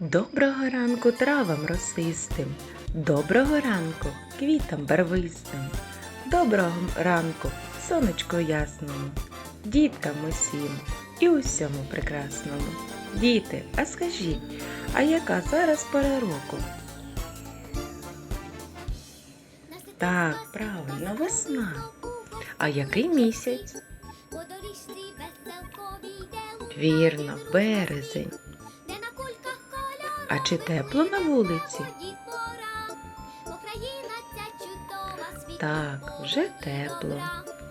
Доброго ранку травам росистим, доброго ранку квітам барвистим, доброго ранку сонечку ясному, діткам усім і усьому прекрасному. Діти, а скажіть, а яка зараз пора року? Так, правильно, весна. А який місяць? Вірно, березень. А чи тепло на вулиці? Так, вже тепло.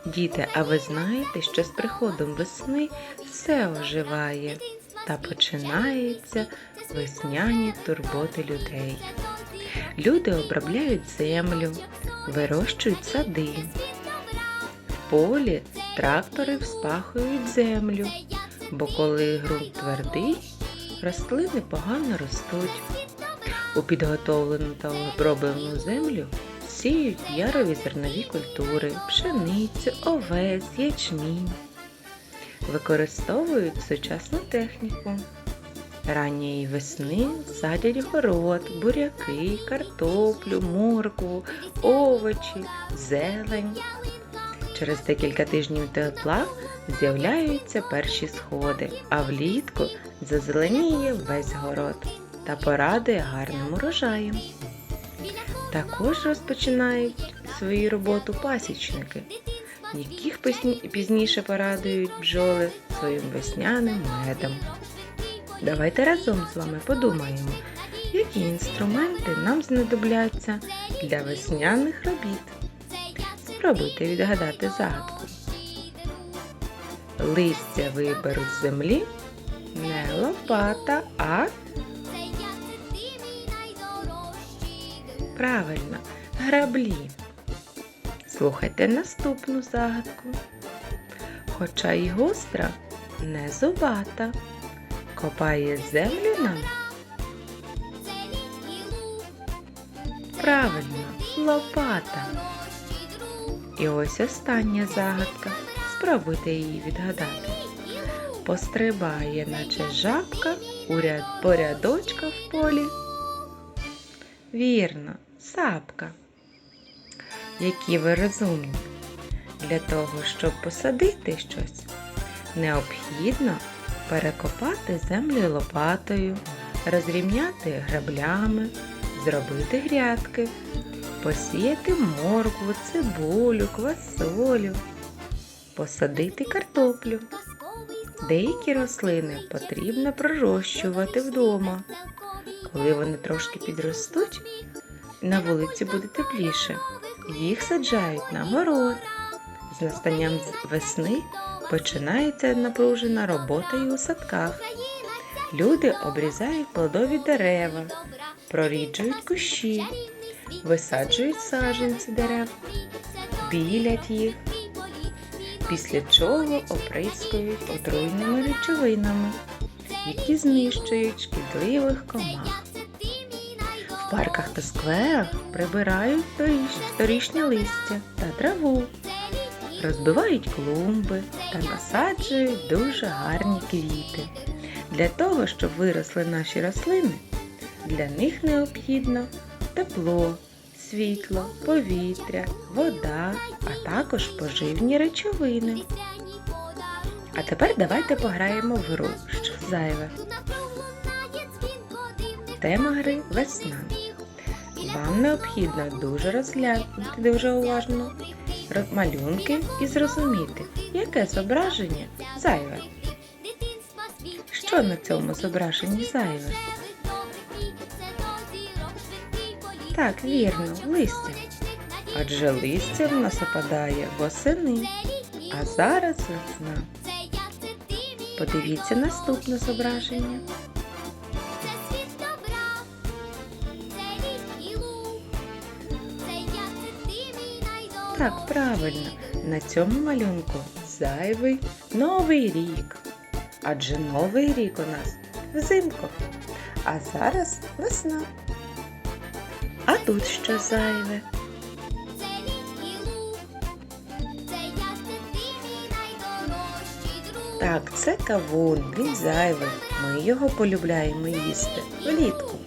Діти, а ви знаєте, що з приходом весни все оживає та починаються весняні турботи людей. Люди обробляють землю, вирощують сади. В полі трактори вспахують землю, бо коли ґрунт твердий, рослини погано ростуть. У підготовлену та оброблену землю сіють ярові зернові культури, пшеницю, овес, ячмінь. Використовують сучасну техніку. Ранньої весни садять город, буряки, картоплю, моркву, овочі, зелень. Через декілька тижнів тепла з'являються перші сходи, а влітку зазеленіє весь город та порадує гарним урожаєм. Також розпочинають свою роботу пасічники, яких пізніше порадують бджоли своїм весняним медом. Давайте разом з вами подумаємо, які інструменти нам знадобляться для весняних робіт. Спробуйте відгадати загадку. Листя виберуть з землі не лопата, а правильно граблі. Слухайте наступну загадку. Хоча й гостра, не зубата, копає землю нам. Правильно, лопата. І ось остання загадка. Спробуйте її відгадати. Пострибає, наче жабка, у ряд по рядочка в полі. Вірно, сапка. Які ви розумні. Для того, щоб посадити щось, необхідно перекопати землю лопатою, розрівняти граблями, зробити грядки, посіяти моркву, цибулю, квасолю, посадити картоплю. Деякі рослини потрібно пророщувати вдома. Коли вони трошки підростуть, на вулиці буде тепліше. Їх саджають на город. З настанням весни починається напружена робота і у садках. Люди обрізають плодові дерева, проріджують кущі, висаджують саджанці дерев, білять їх, після чого оприскують отруйними речовинами, які знищують шкідливих комах. В парках та скверах прибирають торішнє листя та траву, розбивають клумби та насаджують дуже гарні квіти. Для того, щоб виросли наші рослини, для них необхідно тепло, світло, повітря, вода, а також поживні речовини. А тепер давайте пограємо в гру, що зайве. Тема гри весна. Вам необхідно дуже розглянути дуже уважно малюнки і зрозуміти, яке зображення зайве. Що на цьому зображенні зайве? Так, вірно, листя. Адже листя в нас опадає восени, а зараз весна. Подивіться наступне зображення. Так, правильно, на цьому малюнку зайвий новий рік. Адже новий рік у нас взимку, а зараз весна. А тут що зайве? Так, це кавун, він зайвий. ми його полюбляємо їсти влітку.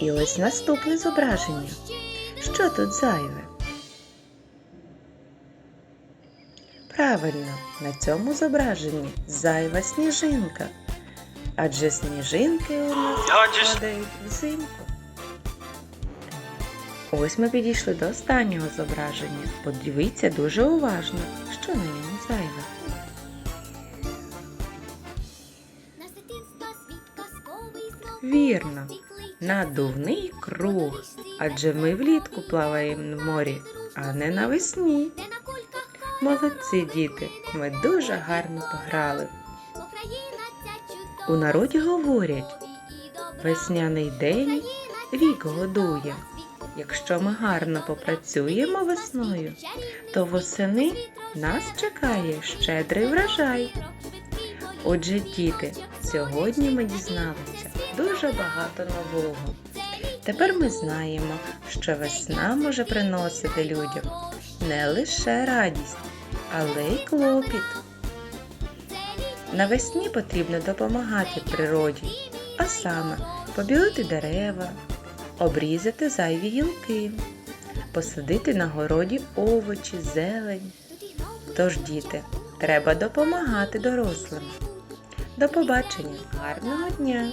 І ось наступне зображення. Що тут зайве? Правильно, на цьому зображенні зайва сніжинка. Адже сніжинки у нас падають взимку. Ось ми підійшли до останнього зображення. Подивіться дуже уважно, що на ньому зайве. Вірно, надувний круг. Адже ми влітку плаваємо в морі, а не навесні. Молодці, діти, ми дуже гарно пограли. У народі говорять, весняний день вік годує. Якщо ми гарно попрацюємо весною, то восени нас чекає щедрий врожай. Отже, діти, сьогодні ми дізналися дуже багато нового. Тепер ми знаємо, що весна може приносити людям не лише радість, але й клопіт. Навесні потрібно допомагати природі, а саме побілити дерева, обрізати зайві гілки, посадити на городі овочі, зелень. Тож, діти, треба допомагати дорослим. До побачення, гарного дня!